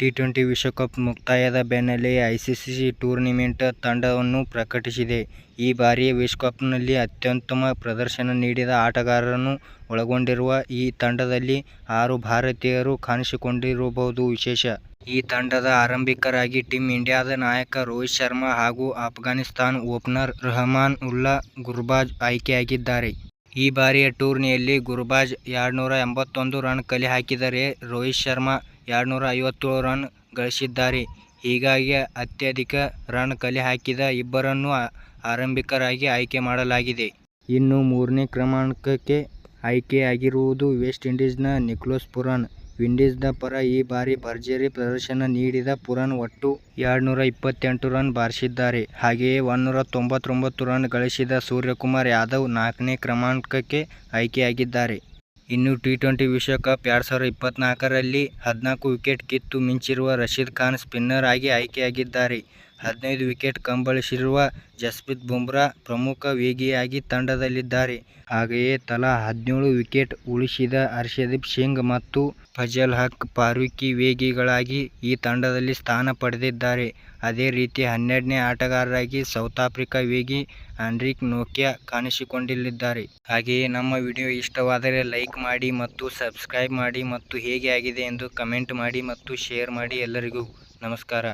T twenty ವಿಶ್ವಕಪ್ ಮುಕ್ತಾಯದ ಬೆನ್ನಲ್ಲೇ ಐಸಿಸಿ ಟೂರ್ನಿಮೆಂಟ್ ತಂಡವನ್ನು ಪ್ರಕಟಿಸಿದೆ. ಈ ಬಾರಿಯ ವಿಶ್ವಕಪ್ನಲ್ಲಿ ಅತ್ಯುತ್ತಮ ಪ್ರದರ್ಶನ ನೀಡಿದ ಆಟಗಾರರನ್ನು ಒಳಗೊಂಡಿರುವ ಈ ತಂಡದಲ್ಲಿ ಆರು ಭಾರತೀಯರು ಕಾಣಿಸಿಕೊಂಡಿರುವುದು ವಿಶೇಷ. ಈ ತಂಡದ ಆರಂಭಿಕರಾಗಿ ಟೀಮ್ ಇಂಡಿಯಾದ ನಾಯಕ ರೋಹಿತ್ ಶರ್ಮಾ ಹಾಗೂ ಅಫ್ಘಾನಿಸ್ಥಾನ ಓಪನರ್ ರಹಮಾನ್ ಉಲ್ಲಾ ಗುರ್ಬಾಜ್ ಆಯ್ಕೆಯಾಗಿದ್ದಾರೆ. ಈ ಬಾರಿಯ ಟೂರ್ನಿಯಲ್ಲಿ ಗುರ್ಬಾಜ್ ಎರಡ್ನೂರ ಎಂಬತ್ತೊಂದು ರನ್ ಕಲೆ ಹಾಕಿದರೆ, ರೋಹಿತ್ ಶರ್ಮಾ ಎರಡ್ನೂರ ಐವತ್ತೇಳು ರನ್ ಗಳಿಸಿದ್ದಾರೆ. ಹೀಗಾಗಿ ಅತ್ಯಧಿಕ ರನ್ ಕಲೆ ಹಾಕಿದ ಇಬ್ಬರನ್ನು ಆರಂಭಿಕರಾಗಿ ಆಯ್ಕೆ ಮಾಡಲಾಗಿದೆ. ಇನ್ನು ಮೂರನೇ ಕ್ರಮಾಂಕಕ್ಕೆ ಆಯ್ಕೆಯಾಗಿರುವುದು ವೆಸ್ಟ್ ಇಂಡೀಸ್ನ ನಿಕೋಲಸ್ ಪುರನ್. ವಿಂಡೀಸ್ನ ಪರ ಈ ಬಾರಿ ಭರ್ಜರಿ ಪ್ರದರ್ಶನ ನೀಡಿದ ಪುರನ್ ಒಟ್ಟು ಎರಡ್ನೂರ ಇಪ್ಪತ್ತೆಂಟು ರನ್ ಬಾರಿಸಿದ್ದಾರೆ. ಹಾಗೆಯೇ ಒನ್ನೂರ ತೊಂಬತ್ತೊಂಬತ್ತು ರನ್ ಗಳಿಸಿದ ಸೂರ್ಯಕುಮಾರ್ ಯಾದವ್ ನಾಲ್ಕನೇ ಕ್ರಮಾಂಕಕ್ಕೆ ಆಯ್ಕೆಯಾಗಿದ್ದಾರೆ. ಇನ್ನು ಟಿ-ಟ್ವೆಂಟಿ ವಿಶ್ವಕಪ್ ಎರಡ್ಸಾವಿರದ ಇಪ್ಪತ್ನಾಲ್ಕರಲ್ಲಿ ಹದಿನಾಲ್ಕು ವಿಕೆಟ್ ಕಿತ್ತು ಮಿಂಚಿರುವ ರಶೀದ್ ಖಾನ್ ಸ್ಪಿನ್ನರ್ ಆಗಿ ಆಯ್ಕೆಯಾಗಿದ್ದಾರೆ. ಹದಿನೈದು ವಿಕೆಟ್ ಕಂಬಳಿಸಿರುವ ಜಸ್ಪ್ರೀತ್ ಬುಮ್ರಾ ಪ್ರಮುಖ ವೇಗಿಯಾಗಿ ತಂಡದಲ್ಲಿದ್ದಾರೆ. ಹಾಗೆಯೇ ತಲಾ ಹದಿನೇಳು ವಿಕೆಟ್ ಉಳಿಸಿದ ಹರ್ಷದೀಪ್ ಸಿಂಗ್ ಮತ್ತು ಫಜಲ್ ಹಕ್ ಫಾರೂಕಿ ವೇಗಿಗಳಾಗಿ ಈ ತಂಡದಲ್ಲಿ ಸ್ಥಾನ ಪಡೆದಿದ್ದಾರೆ. ಅದೇ ರೀತಿ ಹನ್ನೆರಡನೇ ಆಟಗಾರರಾಗಿ ಸೌತ್ ಆಫ್ರಿಕಾ ವೇಗಿ ಆಂಡ್ರಿಕ್ ನೋಕಿಯಾ ಕಾಣಿಸಿಕೊಂಡಿಲ್ಲಿದ್ದಾರೆ ಹಾಗೆಯೇ ನಮ್ಮ ವಿಡಿಯೋ ಇಷ್ಟವಾದರೆ ಲೈಕ್ ಮಾಡಿ ಮತ್ತು ಸಬ್ಸ್ಕ್ರೈಬ್ ಮಾಡಿ ಮತ್ತು ಹೇಗೆ ಆಗಿದೆ ಎಂದು ಕಮೆಂಟ್ ಮಾಡಿ ಮತ್ತು ಶೇರ್ ಮಾಡಿ ಎಲ್ಲರಿಗೂ ನಮಸ್ಕಾರ.